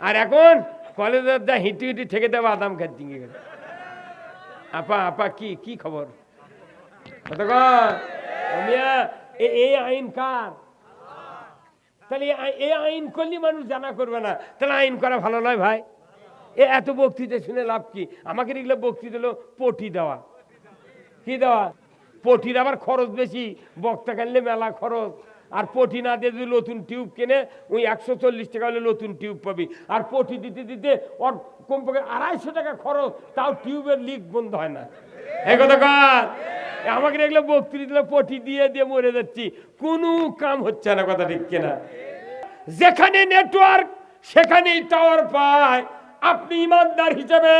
আর এখন কলেজের যা হিটি হিটি থেকে দেবো আদাম খাচ্ছি আপা আপা, কি কি খবর? এই আইন কার? তাহলে এই আইন করলে মানুষ জানা করবে না। তাহলে আইন করা ভালো নয় ভাই। এ এত বক্তৃতা শুনে লাভ কি? আমাকে এগুলো বক্তৃতা হলো পটি দেওয়া। কি দেওয়া? পটির আবার খরচ বেশি, বক্তা কিনলে মেলা খরচ। আর পটি না দিয়ে যদি নতুন টিউব কেনে, ওই একশো চল্লিশ টাকা হলে নতুন টিউব পাবি। আর পটি দিতে দিতে ওর কমপক্ষে আড়াইশো টাকা খরচ, তাও টিউবের লিক বন্ধ হয় না। এই কথা কার। আমাকে দেখলে বক্তৃতা পটি দিয়ে দিয়ে মরে যাচ্ছি। কোনো কাম হচ্ছে না কথা ঠিক কিনা। যেখানে নেটওয়ার্ক সেখানেই টাওয়ার পায়। আপনি ইমানদার হিসেবে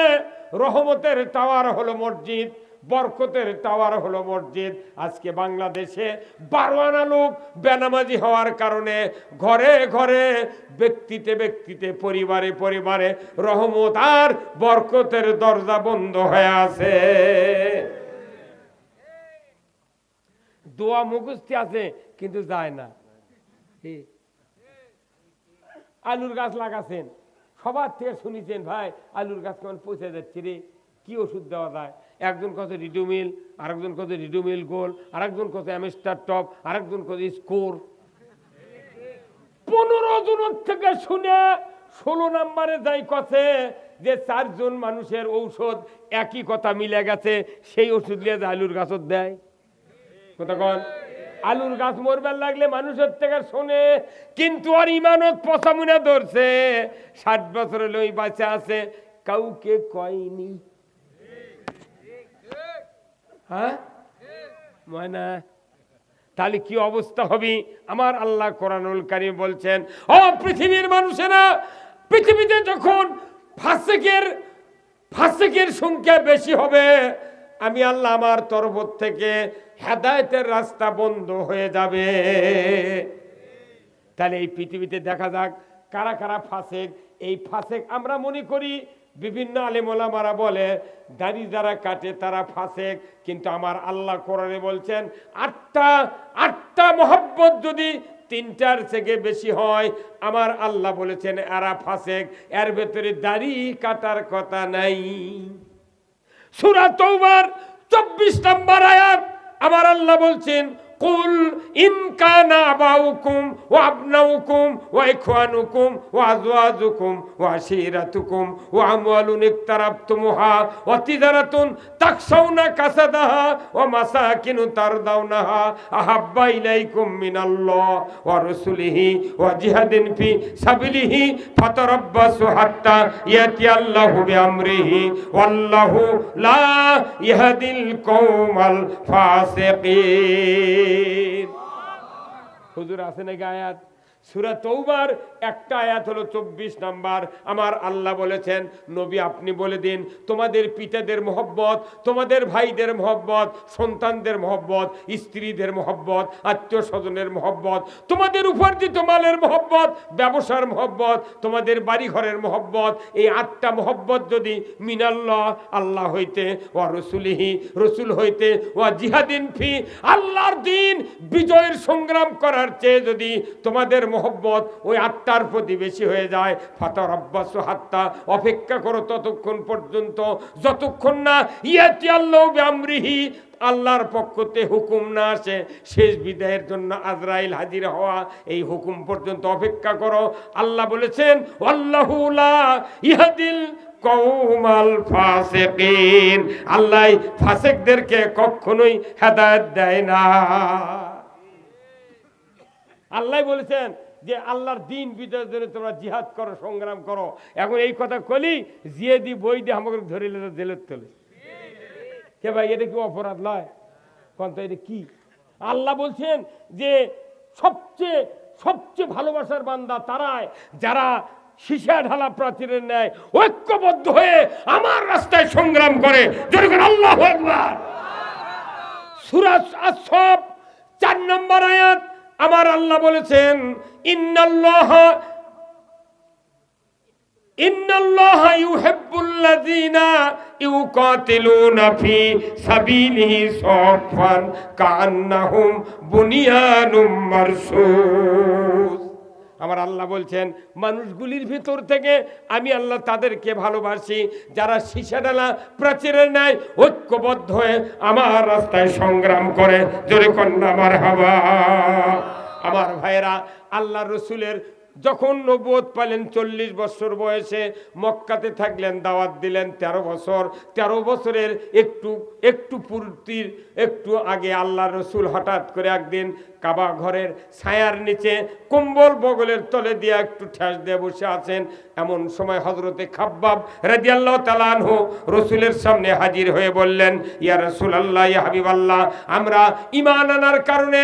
রহমতের টাওয়ার হলো মসজিদ। বরকতের টাওয়ার হলো মসজিদ। আজকে বাংলাদেশে বারো আনা লোক বেনামাজি হওয়ার কারণে ঘরে ঘরে, ব্যক্তিতে ব্যক্তিতে, পরিবারে পরিবারে রহমত আর বরকতের দরজা বন্ধ হয়ে আছে। দোয়া মুখস্থি আছে, কিন্তু যায় না। আলুর গাছ লাগাছেন। সবার থেকে শুনেছেন, ভাই, আলুর গাছ কেমন পচে যাচ্ছে রে? কি ওষুধ দেওয়া যায়? একজন কত রিডুমিল আরেকজন কত রিডুমিল গোল আরেকজন কত অ্যামিস্টার টপ আরেকজন কত স্কোর পনেরো জনের থেকে শুনে ষোলো নম্বরে যাই কথে যে চারজন মানুষের ঔষধ একই কথা মিলে গেছে, সেই ওষুধ নিয়ে আলুর গাছত দেয়। কতক্ষণ আলুর গাছ মরবার লাগলে মানুষের থেকে শোনে, কিন্তু আর ইমানত পচামুনে ধরছে। ষাট বছরের হলে ওই বাচ্চা আছে, কাউকে কয়নি। হ্যাঁ? ময়না, তাহলে কি অবস্থা হবে? আমার আল্লাহ কোরআনুল কারিম বলছেন, ও পৃথিবীর মানুষেরা, পৃথিবীতে যখন ফাসেকের ফাসেকের সংখ্যা বেশি হবে, আমি আল্লাহ আমার তরফ থেকে হেদায়তের রাস্তা বন্ধ হয়ে যাবে। তাহলে এই পৃথিবীতে দেখা যাক, কারা কারা ফাসেক? এই ফাসেক আমরা মনে করি বিভিন্ন আলেমোলামারা বলে, দাড়ি যারা কাটে তারা ফাসেক, কিন্তু আমার আল্লাহ কোরআনে বলছেন, আটটা আটটা মহব্বত যদি তিনটার থেকে বেশি হয়, আমার আল্লাহ বলেছেন, এরা ফাসেক, এর ভেতরে দাড়ি কাটার কথা নাই। সুরা তৌবার চব্বিশ নম্বর আয়াত, আমার আল্লাহ বলছেন কুল ইন কানা আবাউকুম ওয়া আবনাউকুম ওয়া ইখওয়ানুকুম ওয়া আজওয়াজুকুম ওয়া আশিরাতুকুম ওয়া আমওয়ালুন ইকতারাবতুমুহা ওয়া তিজারাতুন তাকশাউনা কাসাদাহা ওয়া মাসাকিনু তারদাউনাহা আহাব্বা ইলাইকুম মিনাল্লাহ ওয়া রাসূলিহি ওয়া জিহাদিন ফি সাবিলিহি ফাতারাব্বাসু হাত্তা ইয়াতি আল্লাহু বিআমরিহি ওয়াল্লাহু লা ইয়াহদিল কওমাল ফাসিকিন। হুজুর আছে নাকি আয়াত? সুরা তৌবার একটা আয়াত হলো চব্বিশ নাম্বার। আমার আল্লাহ বলেছেন, নবী আপনি বলে দিন, তোমাদের পিতাদের মহব্বত, তোমাদের ভাইদের মহব্বত, সন্তানদের মহব্বত, স্ত্রীদের মহব্বত আত্মীয় স্বজনের মহব্বত, তোমাদের উপার্জিত মালের মহব্বত, ব্যবসার মহব্বত, তোমাদের বাড়িঘরের মহব্বত, এই আটটা মহব্বত যদি মিনাল্লাহ, আল্লাহ হইতে ও রসুলিহি, রসুল হইতে ও জিহাদিন ফি, আল্লাহর দিন বিজয়ের সংগ্রাম করার চেয়ে যদি তোমাদের মহব্বত ওই আত্মার প্রতি বেশি হয়ে যায়। ফাতর আব্বাস হাত্তা, অপেক্ষা করো ততক্ষণ পর্যন্ত। যতক্ষণ না ইয়াতি আল্লাহ আমরিহি আল্লাহর পক্ষতে হুকুম না আসে, শেষ বিদায়ের জন্য আজরাইল হাজির হওয়া, এই হুকুম পর্যন্ত অপেক্ষা করো। আল্লাহ বলেছেন আল্লাহুলা ইহাদিল কৌমাল ফাসেকিন। আল্লাহ ফাসেকদেরকে কখনোই হেদায়ত দেয় না। আল্লাহ বলেছেন যে আল্লাহর দিন বিজয়ের জন্য তোমরা জিহাদ করো, সংগ্রাম করো। এখন এই কথা কলি জিয়ে দি বই দিয়ে আমাকে ধরে জেলের তোলে। কে ভাই, এটা কি অপরাধ নয় কোন তো এটা কি? আল্লাহ বলছেন যে সবচেয়ে সবচেয়ে ভালোবাসার বান্দা তারাই, যারা সীসা ঢালা প্রাচীরের ন্যায় ঐক্যবদ্ধ হয়ে আমার রাস্তায় সংগ্রাম করে। যেরকম আল্লাহ একবার সুরাজ আসব চার নম্বর আয়াত। আমার আল্লাহ বলেছেন ইন্নাল্লাহ ইন্নাল্লাহ ইউহিব্বুল্লাযীনা ইউকাতিলুনা ফি সাবিলিহি সাফান কান্নাহুম বুনিয়ানুম মারসুস। আমার আল্লাহ বলছেন, মানুষগুলির ভিতর থেকে আমি আল্লাহ তাদেরকে ভালোবাসি। যারা সীসাডালা প্রাচীরের ন্যায় ঐক্যবদ্ধ হয়ে আমার রাস্তায় সংগ্রাম করে। জোরে কন্যা আমার হাবা আমার ভাইয়েরা, আল্লাহ রসুলের যখন নবুয়ত পালেন চল্লিশ বছর বয়সে, মক্কাতে থাকলেন, দাওয়াত দিলেন ১৩ বছর। ১৩ বছরের একটু একটু পূর্তির, একটু আগে আল্লাহ রসুল হঠাৎ করে একদিন কাবা ঘরের ছায়ার নিচে কুম্বল বগলের তলে দিয়ে একটু ঠেস দিয়ে বসে আছেন। এমন সময় হজরতে খাব্বাব রাজিয়াল্লাহ তালানহু রসুলের সামনে হাজির হয়ে বললেন, ইয়া রসুল আল্লাহ ইয়া হাবিব আল্লাহ আমরা ইমান আনার কারণে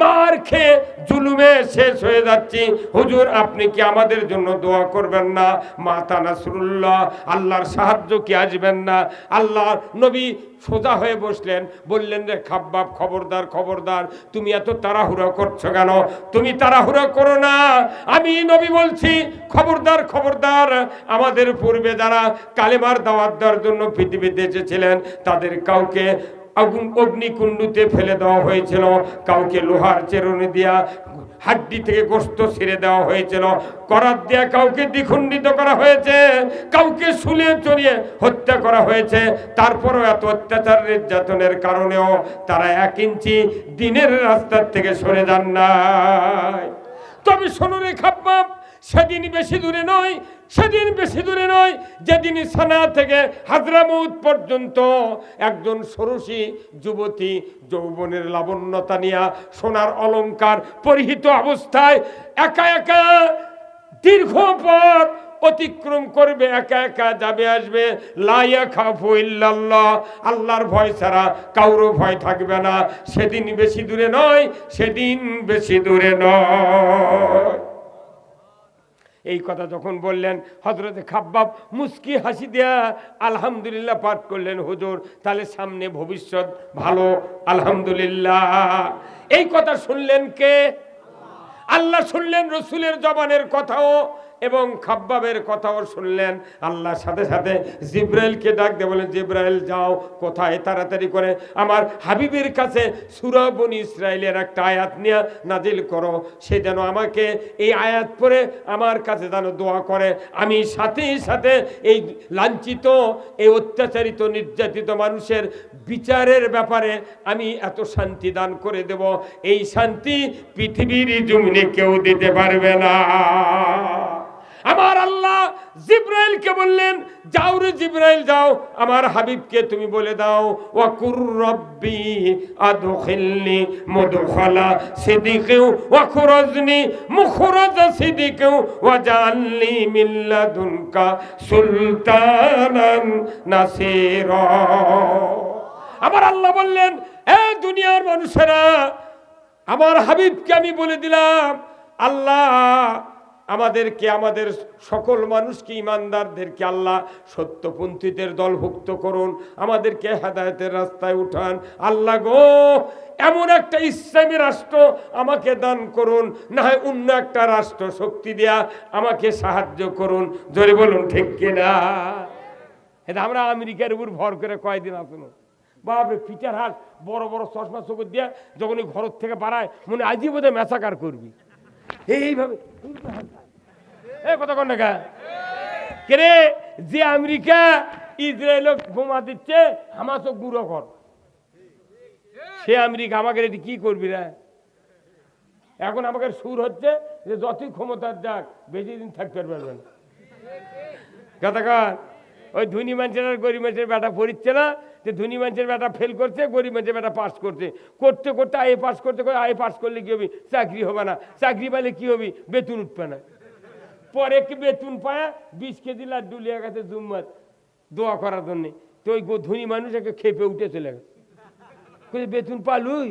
মার খেয়ে জুলুমে শেষ হয়ে যাচ্ছি। হুজুর, আপনি কি আমাদের জন্য দোয়া করবেন না? মাতা নাসরুল্লাহ, আল্লাহর সাহায্য কি আসবেন না? আল্লাহ নবী সোজা হয়ে বসলেন। বললেন, রে খাব্বাব, খবরদার খবরদার, তুমি এত তাড়াহুড়ো করছ কেন? তুমি তাড়াহুড়ো করো না। আমি নবী বলছি, খবরদার খবরদার, আমাদের পূর্বে যারা কালেমার দাওয়াত দেওয়ার জন্য পৃথিবীতে এসেছিলেন, তাদের কাউকে আগুন অগ্নিকুণ্ডুতে ফেলে দেওয়া হয়েছিল। কাউকে লোহার চেরুনি দিয়া হাড্ডি থেকে গোস্ত ছিঁড়ে দেওয়া হয়েছিল। করার দেয়া কাউকে দ্বিখণ্ডিত করা হয়েছে। কাউকে শুলে চড়িয়ে হত্যা করা হয়েছে। তারপরও এত অত্যাচার নির্যাতনের কারণেও তারা এক ইঞ্চি দিনের রাস্তার থেকে সরে যান নাই। তবে শোনো রে খাব্বাব, সেদিন বেশি দূরে নয় সেদিন বেশি দূরে নয়, যেদিন সানা থেকে হাজরামৌত পর্যন্ত একজন ষোড়শী যুবতী যৌবনের লাবণ্যতা নিয়া সোনার অলঙ্কার পরিহিত অবস্থায় একা একা দীর্ঘ পথ অতিক্রম করবে, একা একা যাবে, আসবে। লাইয়া খাফু ইল্লাল্লাহ, আল্লাহর ভয় ছাড়া কারও ভয় থাকবে না। সেদিন বেশি দূরে নয়, সেদিন বেশি দূরে নয়। এই কথা যখন বললেন হজরত খাব্বাব মুস্কি হাসি দেয়া আলহামদুলিল্লাহ পাঠ করলেন, হুজুর, তাহলে সামনে ভবিষ্যৎ ভালো, আলহামদুলিল্লাহ। এই কথা শুনলেন কে? আল্লাহ শুনলেন রসুলের জবানের কথাও। এবং খাব্বাবের কথাও শুনলেন। আল্লাহর সাথে সাথে জিব্রাইলকে ডাক দিয়ে বলেন জিব্রাইল, যাও, কোথায়? তাড়াতাড়ি করে আমার হাবিবের কাছে সুরাবনি ইসরায়েলের একটা আয়াত নিয়ে নাজিল করো। সে যেন আমাকে এই আয়াত পরে আমার কাছে যেন দোয়া করে। আমি সাথে সাথে এই লাঞ্ছিত, এই অত্যাচারিত, নির্যাতিত মানুষের বিচারের ব্যাপারে আমি এত শান্তি দান করে দেব। এই শান্তি পৃথিবীর জমিনে কেউ দিতে পারবে না। আমার আল্লাহ জিব্রাইলকে বললেন, যাও রে জিব্রাইল, যাও। আমার হাবিবকে তুমি বলে দাও, ওয়াকুর রব্বি আদখিলনি মুদখালা সিদিকিউ ওয়াখরজনি মুখরাজ সিদিকিউ ওয়াজআলনি মিন লাদুনকা সুলতানান নাসিরা। আমার আল্লাহ বললেন, এ দুনিয়ার মানুষেরা, আমার হাবিবকে আমি বলে দিলাম, আল্লাহ আমাদেরকে, আমাদের সকল মানুষকে, ইমানদারদেরকে আল্লাহ সত্যপন্থীদের দলভুক্ত করুন, আমাদেরকে হেদায়তের রাস্তায় উঠান। আল্লাহ গো, এমন একটা ইসলামী রাষ্ট্র আমাকে দান করুন না হয় অন্য একটা রাষ্ট্র শক্তি দেয়া আমাকে সাহায্য করুন। জোরে বলুন, ঠিক কিনা? এটা আমরা আমেরিকার উপর ভর করে কয়দিন আসুন বাপরে পিটার হাট বড় বড় চশমা চোখর দিয়া যখন ঘর থেকে বাড়ায় মনে আজই বোধহয় মেসাকার করবি। এইভাবে এ, কথা কন না কেরে যে আমেরিকা ইসরায়েল বোমা দিচ্ছে হামাস গুঁড়ো কর। সে আমেরিকা আমাকে এটি কি করবি রে? এখন আমাকে সুর হচ্ছে যে যতই ক্ষমতার যাক, বেশি দিন থাকতে পারবে না। কথাকার ওই ধনী মানুষের আর গরিব মানুষের বেটা পড়িচ্ছে না, যে ধনী মানুষের বেটা ফেল করছে, গরিব মানুষের বেটা পাস করছে। করতে করতে আয়ে পাস করতে করতে আয়ে পাস করলে কি হবে? চাকরি হবে না। চাকরি পাইলে কি হবে? বেতন উঠবে না। পরে কি বেতন পায়? বিশ কেজি লাড্ডু লিয়ে গেছে জুম্মাত দোয়া করার জন্যে। তো ওই ধনী মানুষ একে খেপে উঠে চলে গেছে। বেতন পালুই?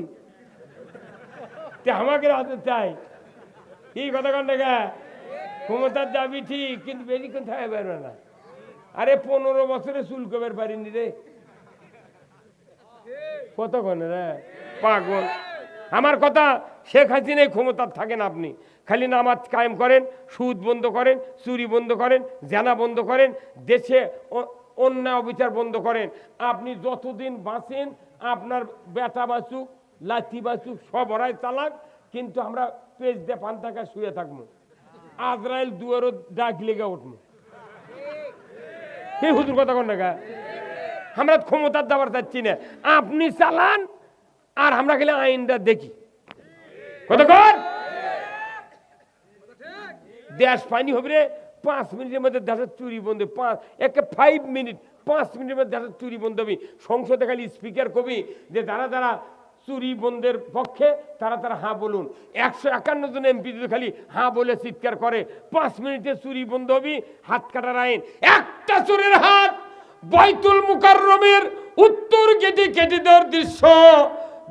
তে আমাকে হাতে চাই। এই কথা কন ক্ষমতার দাবি ঠিক, কিন্তু বেশিক্ষণ থাকা পারবে না। আরে, পনেরো বছরে চুল কবের পারিনি রে। কতক্ষণ রে? পাগল। আমার কথা শেখ হাসিনাই ক্ষমতার থাকেন আপনি। খালি নামাজ কায়েম করেন, সুদ বন্ধ করেন, চুরি বন্ধ করেন, জেনা বন্ধ করেন, দেশে অন্যায় অবিচার বন্ধ করেন। আপনি যতদিন বাঁচেন, আপনার বেটা বাঁচুক লাথি বাঁচুক, সব ওরাই চালাক কিন্তু আমরা পেজ দিয়ে পান টাকা শুয়ে থাকব। আজরাইল দুয়ারও ডাক লেগে উঠবো। কে হুজুর কথা কন না? আমরা ক্ষমতার দাবার চাচ্ছি না। আপনি চালান, আর আমরা গেলে আইনটা দেখি। কত কর দেশ পানি হবে রে, পাঁচ মিনিটের মধ্যে দেশের চুরি বন্ধ পাঁচ, একে ফাইভ মিনিট পাঁচ মিনিটের মধ্যে দেশের চুরি বন্ধ হবে। সংসদে খালি স্পিকার কবি যে যারা যারা চুরি বন্ধের পক্ষে, তারা তারা হাঁ বলুন। একশো একান্ন জন এমপি যদি খালি হাঁ বলে চিৎকার করে, পাঁচ মিনিটে চুরি বন্ধ হবে, হাত কাটার আইন। একটা চুরির হাত, বাইতুল মুকাররমের উত্তর গেটে কেটে দেওয়ার দৃশ্য।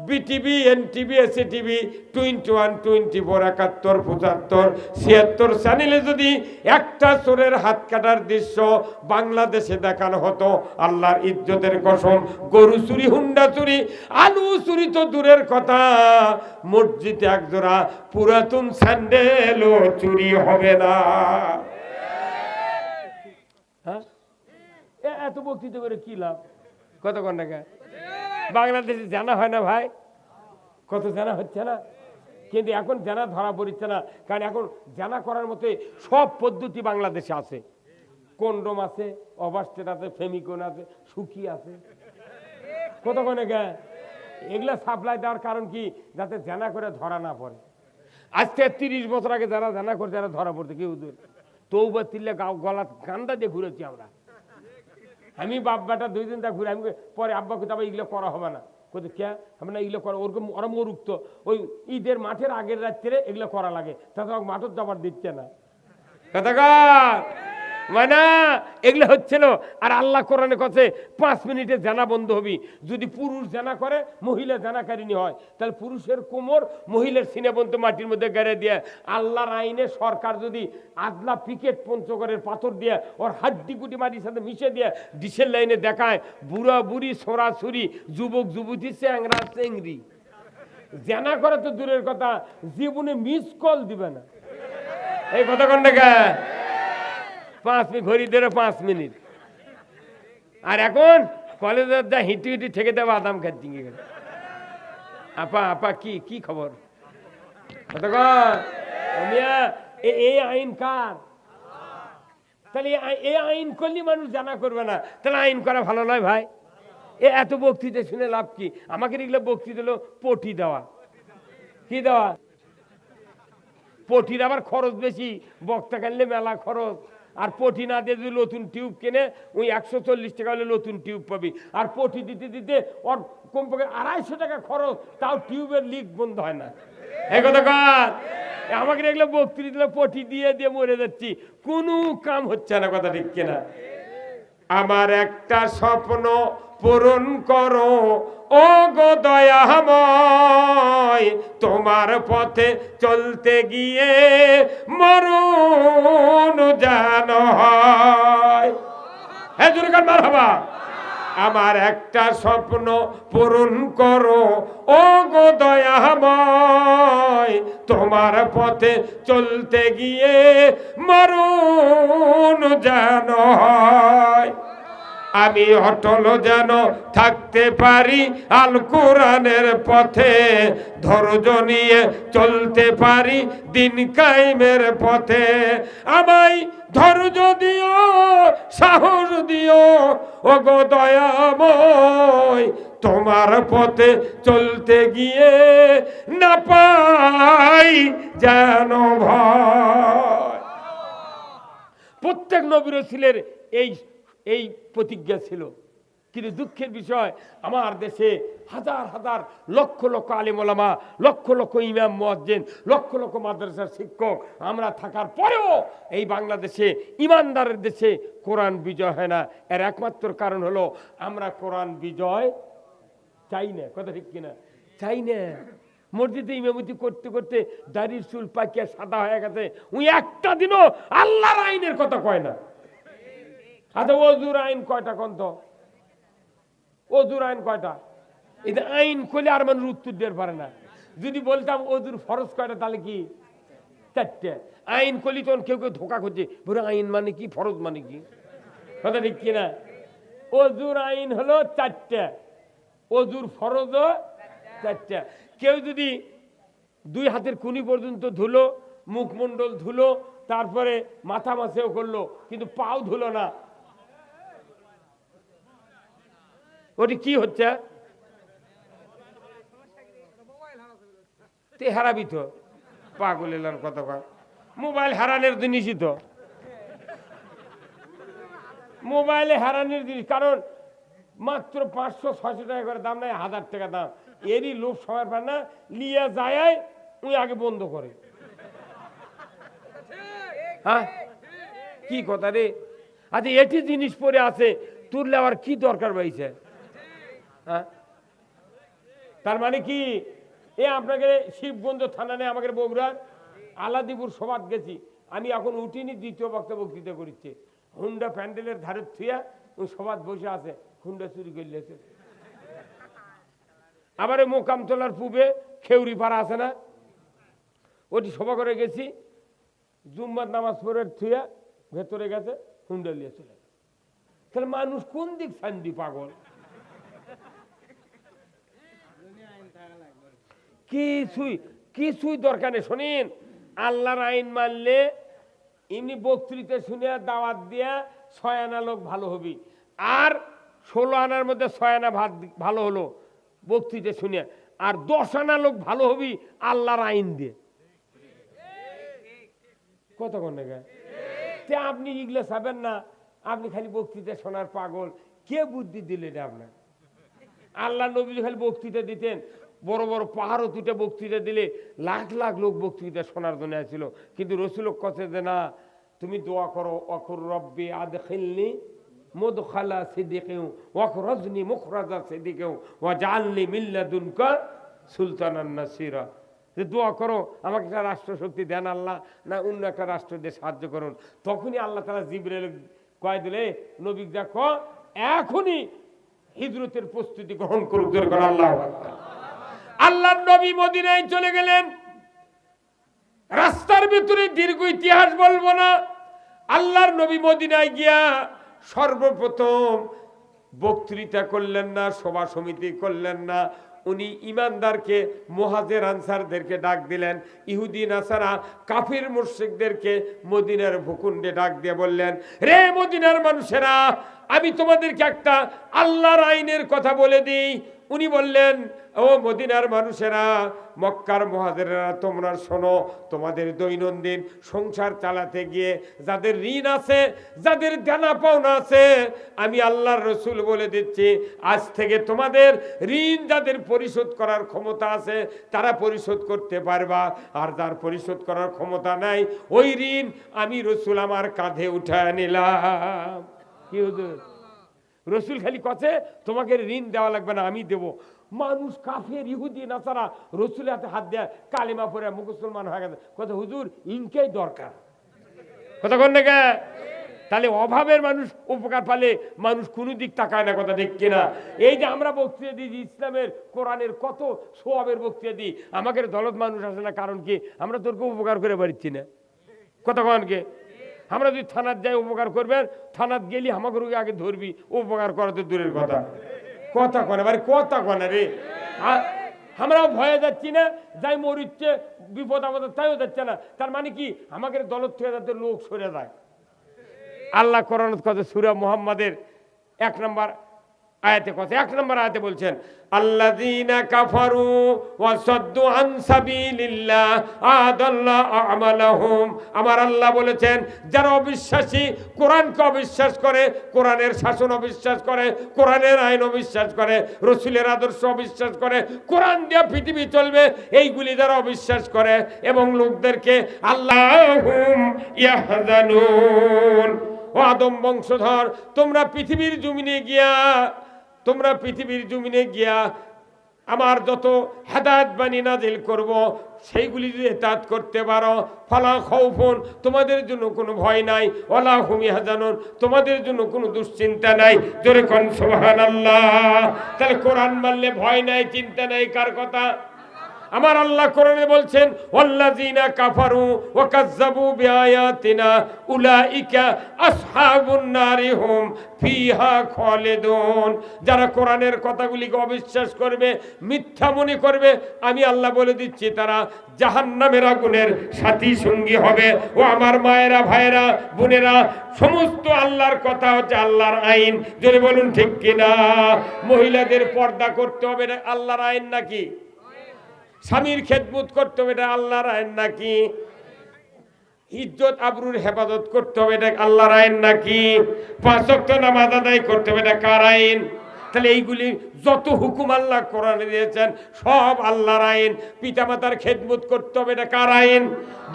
BTV NTV SA TV twenty one twenty four একাত্তর পঁচাত্তর ছিয়াত্তর চ্যানেলে যদি একটা চোরের হাত কাটার দৃশ্য বাংলাদেশে দেখানো হতো আল্লাহর ইজ্জতের কসম গরু চুরি হুন্ডা চুরি আলু চুরি তো দূরের কথা। মসজিদে একজোড়া পুরাতন স্যান্ডেলও চুরি হবে না। হ্যাঁ? এত বক্তৃতা করে কি লাভ? কত টাকা বাংলাদেশে জানা হয় না ভাই? কত জানা হচ্ছে না? কিন্তু এখন জানা ধরা পড়ছে না। কারণ এখন জানা করার মতো সব পদ্ধতি বাংলাদেশে আছে। কন্ডম আছে অবাস্টেট আছে, ফেমিকন আছে, সুখী আছে। কত গে? এগুলা সাপ্লাই দেওয়ার কারণ কি? যাতে জানা করে ধরা না পড়ে। আজ তিরিশ বছর আগে যারা জানা করে যারা ধরা পড়তে, কেউ দূর। তৌবা তিল্লে গলা গান্দা দিয়ে ঘুরেছি আমরা। আমি বাব্বাটা দুই দিন তা ঘুরে, আমি পরে আব্বা কোথাও এগুলো করা হবে না। কোথায় কে আমরা এগুলো করা ওরকম ওরা মরুক্ত। ওই ঈদের মাঠের আগের রাত্রে এগুলো করা লাগে। তাতে মাঠের দাবার দিচ্ছে না। কথাকার মানে এগুলো হচ্ছিল, আর আল্লাহ কোরআনে কাছে, পাঁচ মিনিটে জানা বন্ধ হবি। যদি পুরুষ জানা করে, মহিলা জানাকারিনী হয়, তাহলে পুরুষের কোমর মহিলার সিনে বন্ধ মাটির মধ্যে গেড়ে দিয়ে, আল্লাহর আইনে সরকার যদি আদলা পিকেট পঞ্চগড়ের পাথর দিয়ে, ওর হাড্ডি কুটি মাটির সাথে মিশে দিয়ে ডিসের লাইনে দেখায়, বুড়া বুড়ি, সরা ছুরি যুবক যুবতী, চ্যাংরা চেংরি জানা করে তো দূরের কথা, জীবনে মিস কল দিবে না। এই কথা কোন টাকা পাঁচ মিনিট, ঘড়ি ধরে পাঁচ মিনিট। আর এখন কলেজের যা হিটি হিটি থেকে দেবো আদাম খাচ্ছি আপা আপা, কি কি খবর? এই আইন কার? তাহলে এই আইন করলে মানুষ জানা করবে না। তাহলে আইন করা ভালো নয় ভাই। এ এত বক্তৃতা শুনে লাভ কি? আমাকে এগুলো বক্তৃতা হলো পটি দেওয়া। কি দেওয়া? পটির আবার খরচ বেশি, বক্তা কানলে মেলা খরচ। আর পটি না দিয়ে যদি নতুন টিউব কেনে, ওই একশো চল্লিশ টাকা হলে নতুন টিউব পাবি। আর পটি দিতে দিতে ওর কমপক্ষে আড়াইশো টাকা খরচ, তাও টিউবের লিক বন্ধ হয় না। এই কথা আমাকে এগুলো বক্তৃতা দিলে পটি দিয়ে দিয়ে মরে যাচ্ছি। কোনো কাম হচ্ছে না কথা ঠিক কিনা। আমার একটা স্বপ্ন পূরণ করো ও গো দয়াময়, তোমার পথে চলতে গিয়ে মরণ যেন হয়। হ্যাঁ জুরকান মার হবা আমার একটা স্বপ্ন পূরণ করো। ও গো দয়াময়, তোমার পথে চলতে গিয়ে মরণ যেন হয়। আমি অটল যেন থাকতে পারি, আল কোরআনের পথে ধৈর্য নিয়ে চলতে পারি, দিন কায়েমের পথে। আমায় ধৈর্য দিও, সাহস দিও ও গো দয়াময়, তোমার পথে চলতে গিয়ে না পাই যেন ভয়। প্রত্যেক নবীর ছিলের এই এই প্রতিজ্ঞা ছিল। কিন্তু দুঃখের বিষয়, আমার দেশে হাজার হাজার লক্ষ লক্ষ আলিমলামা লক্ষ লক্ষ ইমাম মজ্জেন লক্ষ লক্ষ মাদ্রাসার শিক্ষক আমরা থাকার পরেও এই বাংলাদেশে, ইমানদারের দেশে কোরআন বিজয় হয় না। এর একমাত্র কারণ হলো আমরা কোরআন বিজয় চাই না। কথা ঠিক কিনা? চাই না। মসজিদে ইমামতি করতে করতে দাড়ির চুল পাকিয়া সাদা হয়ে গেছে। উনি একটা দিনও আল্লাহর আইনের কথা কয় না। আচ্ছা অজুর আইন কয়টা কোন তো অজুর আইন কয়টা? এটা আইন করলে আর মানুষ উত্তর দিতে পারে না। যদি বলতাম অজুর ফরজ কয়টা, তাহলে কি? চারটে। আইন করলি তখন কেউ কেউ ধোকা করছে বলে আইন মানে কি, ফরজ মানে কি? কথা ঠিক কিনা অজুর আইন হলো চারটে। অজুর ফরজও চারটা। কেউ যদি দুই হাতের কুনি পর্যন্ত ধুলো মুখমণ্ডল ধুলো, তারপরে মাথা মাছেও করল, কিন্তু পাও ধুলো না ওটি কি হচ্ছে? তে হারাবি তো। পাগল এলার কত মোবাইল হারানোর জিনিসই তো মোবাইলে হারানোর জিনিস কারণ মাত্র পাঁচশো, ছয়শো টাকা করে দাম নাই হাজার টাকা দাম। এরই লোক সময় পায় না। লিয়া যায়, ওই আগে বন্ধ করে। হ্যাঁ? কি কথা রে? আচ্ছা এটি জিনিস পরে আছে। তুললে আবার কি দরকার পাইছে হ্যাঁ। তার মানে কি? এ আপনাকে শিবগঞ্জ থানা নেই আমাদের বগুড়ার আলাদিপুর সমাজ গেছি। আমি এখন উঠিনি, দ্বিতীয় বক্তব্য বক্তৃতা করিচ্ছে হুন্ডা প্যান্ডেলের ধারে থুয়া সমাজ বসে আছে, হুন্ডা চুরি করলেছে আবার মোকামতলার পূবে খেউরি পাড়া আছে না? ওটি সভা করে গেছি, জুম্মার নামাজ পড়ে থুয়া ভেতরে গেছে, হুন্ডা নিয়ে চলে তাহলে মানুষ কোন দিক শান্তি পাগল? কিছুই কিছুই দরকার নেই। শোনেন, আল্লাহর আইন মানলে এমনি বক্তৃতা শুনে দাওয়াত দিয়া ছয় আনা লোক ভালো হবি। আর ষোলো আনার মধ্যে ছয় আনা ভাত ভালো হলো বক্তৃতা শুনে। আর দশ আনা লোক ভালো হবি আল্লাহর আইন দিয়ে। কতক্ষণ তে আপনি ইগলে চাবেন না, আপনি খালি বক্তৃতা শোনার পাগল। কে বুদ্ধি দিলেন আপনার? আল্লাহ নবী খালি বক্তৃতা দিতেন। বড় বড় পাহাড়ও তুটে বক্তৃতা দিলে লাখ লাখ লোক বক্তৃতা শোনার জন্য আসছিল কিন্তু রসুল কথা যে, না, তুমি দোয়া করো, অখর রব্বি আদ খেলনি মদ খালা অখরজনি মুখরাজা ও সুলতানান নাসিরা। যে দোয়া করো, আমাকে একটা রাষ্ট্রশক্তি দেন আল্লাহ, না অন্য একটা রাষ্ট্র দিয়ে সাহায্য করুন। তখনই আল্লাহ তালা জিবরেল কয় দিলে নবী, দেখো, এখনই হিজরতের প্রস্তুতি গ্রহণ করুক আল্লাহ আল্লাহ নবী মদিনায় চলে গেলেন। রাস্তার ভিতরে দীর্ঘ ইতিহাস বলব না। আল্লাহর নবী মদিনায় গিয়া সর্বপ্রথম বক্তৃতা করলেন না, সভা সমিতি করলেন না। উনি ইমানদারকে, মহাজের আনসারদেরকে ডাক দিলেন। ইহুদি, নাসারা, কাফির মুর্শিকদেরকে মদিনার ভূকুণ্ডে ডাক দিয়ে বললেন, রে মদিনার মানুষেরা, আমি তোমাদেরকে একটা আল্লাহর আইনের কথা বলে দিই। উনি বললেন, ও মদিনার মানুষেরা, মক্কার মহাজেরা তোমরা শোনো, তোমাদের দৈনন্দিন সংসার চালাতে গিয়ে যাদের ঋণ আছে, যাদের দেনা পাওনা আছে, আমি আল্লাহর রসুল বলে দিচ্ছি, আজ থেকে তোমাদের ঋণ যাদের পরিশোধ করার ক্ষমতা আছে, তারা পরিশোধ করতে পারবা। আর যার পরিশোধ করার ক্ষমতা নাই, ওই ঋণ আমি রসুল আমার কাঁধে উঠায় নিলাম। কি হুজুর? রসুল খালি কছে, তোমাকে ঋণ দেওয়া লাগবে না, আমি দেব। মানুষ কাফের, ইহুদি, নাসারা, রসুলের হাতে হাত দেয়, কালিমা পরে মুসলমান হয়ে গেছে। কথা হুজুর, ইনকেই দরকার। কথা কন না? তাহলে অভাবের মানুষ উপকার পালে মানুষ কোনো দিক তাকায় না কথা ঠিক কিনা। এই যে আমরা বক্তৃতা দিই ইসলামের, কোরআনের কত সোয়াবের বক্তৃতা দিই, আমাদের দলত মানুষ আসে না, কারণ কি? আমরা তোরকে উপকার করে পারছি না। কতক্ষণকে আমরা যদি থানার যাই, উপকার করবেন? থানার গেলি আমাকে রোগী আগে ধরবি, উপকার করা তো দূরের কথা। কথা কনে বারে কথা কনে রে। আমরাও ভয়ে যাচ্ছি না, যাই মরিচ্ছে, বিপদ আমাদের তাইও যাচ্ছে না। তার মানে কি? আমাকে দলত থেকে যাতে লোক সরে যায়। আল্লাহ করানোর কথা সুরা মোহাম্মদের এক নম্বর আয়াতে কথা এক নম্বর আয়াতে বলছেন, আল্লাযীনা কাফারু ওয়া সাদ্দু আন সাবিলিল্লাহ আদাল্লা আমালাহুম। আমার আল্লাহ বলেছেন, যারা অবিশ্বাসী, কোরআনকে অবিশ্বাস করে, কোরআনের শাসন অবিশ্বাস করে, কোরআনের আইন অবিশ্বাস করে, রসুলের আদর্শ অবিশ্বাস করে, কোরআন দিয়ে পৃথিবী চলবে, এইগুলি যারা অবিশ্বাস করে এবং লোকদেরকে আল্লাহুম ইয়াহজানুন। ও আদম বংশধর, তোমরা পৃথিবীর জমিনে গিয়া তোমরা পৃথিবীর জমিনে গিয়া আমার যত হেদায়ত বাণী নাজিল করব, সেইগুলি যদি হেদায়ত করতে পারো, ফলা খৌফন, তোমাদের জন্য কোনো ভয় নাই ওলা হুমি হাজানুন, তোমাদের জন্য কোনো দুশ্চিন্তা নাই। জোরে কন সোহান আল্লাহ তাহলে কোরআন মানলে ভয় নাই, চিন্তা নাই, কার কথা? আমার আল্লাহ কোরআনে বলছেন, ওয়াল্লাযিনা কাফারু ওয়া কাযযাবু বিআয়াতিনা উলাইকা আসহাবুন নারি হুম ফিহা খালিদুন। যারা কোরআনের কথাগুলিকে অবিশ্বাস করবে, মিথ্যা মনে করবে, আমি আল্লাহ বলে দিচ্ছি, তারা জাহান্নামের আগুনের সাথী সঙ্গী হবে। ও আমার মায়েরা, ভাইয়েরা, বোনেরা, সমস্ত আল্লাহর কথা হচ্ছে আল্লাহর আইন। যদি বলুন ঠিক কিনা? মহিলাদের পর্দা করতে হবে, এটা আল্লাহর আইন নাকি? স্বামীর খেদমত করতে হবে, এটা আল্লাহর আইন নাকি? ইজ্জত আবরুর হেফাজত করতে হবে, এটা আল্লাহর আইন নাকি? পাঁচ ওয়াক্ত নামাজ আদায় করতে হবে, এটা কার আইন? তাহলে এইগুলি যত হুকুম আল্লাহ কোরআনে দিয়েছেন, সব আল্লাহর আইন। পিতামাতার খেদমত করতে হবে, এটা কার আইন?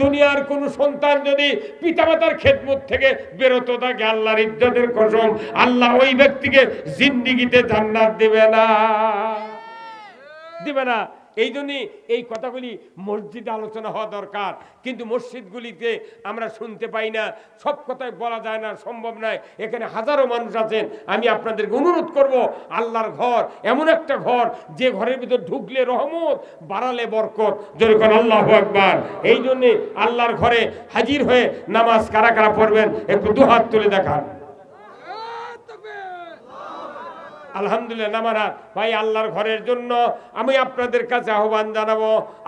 দুনিয়ার কোন সন্তান যদি পিতামাতার খেদমত থেকে বেরোতে থাকে, আল্লাহর ইজ্জতের কসম, আল্লাহ ওই ব্যক্তিকে জিন্দিগিতে জান্নাত দিবে না। দিবে না। এই জন্যই এই কথাগুলি মসজিদে আলোচনা হওয়া দরকার। কিন্তু মসজিদগুলিতে আমরা শুনতে পাই না। সব কথাই বলা যায় না, সম্ভব নয়। এখানে হাজারো মানুষ আছেন। আমি আপনাদেরকে অনুরোধ করব, আল্লাহর ঘর, এমন একটা ঘর, যে ঘরের ভিতর ঢুকলে রহমত, বাড়ালে বরকত। যেরকম আল্লাহ একবার এই জন্যে আল্লাহর ঘরে হাজির হয়ে নামাজ কারা কারা পড়বেন, একটু দুহাত তুলে দেখান। আলহামদুলিল্লাহ নামারা ভাই, আল্লাহর ঘরের জন্য আমি আপনাদের কাছে আহ্বান জানাব,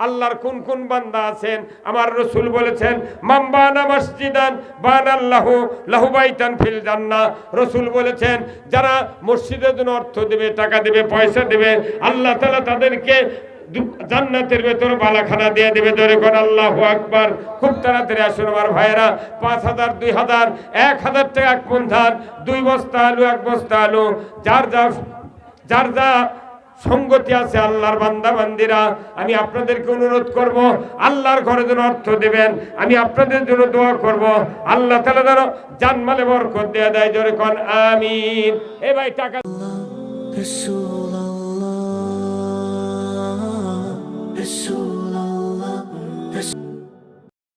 আল্লাহর কোন কোন বান্দা আছেন? আমার রসুল বলেছেন মাম্বানা মসজিদান, বান আল্লাহু লাহুবাইতান ফিল জান্না রসুল বলেছেন, যারা মসজিদের জন্য অর্থ দেবে, টাকা দেবে, পয়সা দেবে, আল্লাহ তালা তাদেরকে জান্নাতের ভেতর বালাখানা দিয়ে দেবে ধরে কোন আল্লাহ আকবার। খুব তাড়াতাড়ি আসুন আমার ভাইয়েরা, পাঁচ হাজার, দুই হাজার, এক হাজার টাকা এক ধান দুই বস্তা আলু, এক বস্তা আলু। যার যা যার যা সঙ্গতি আছে আল্লাহর বান্দা, বান্দিরা, আমি আপনাদেরকে অনুরোধ করব, আল্লাহর ঘরে যেন অর্থ দেবেন, আমি আপনাদের জন্য দোয়া করব। আল্লাহ তালা যেন জানমালে বরকত দেয়া দেয়, জোরে কোন আমিন। এ ভাই, টাকা So.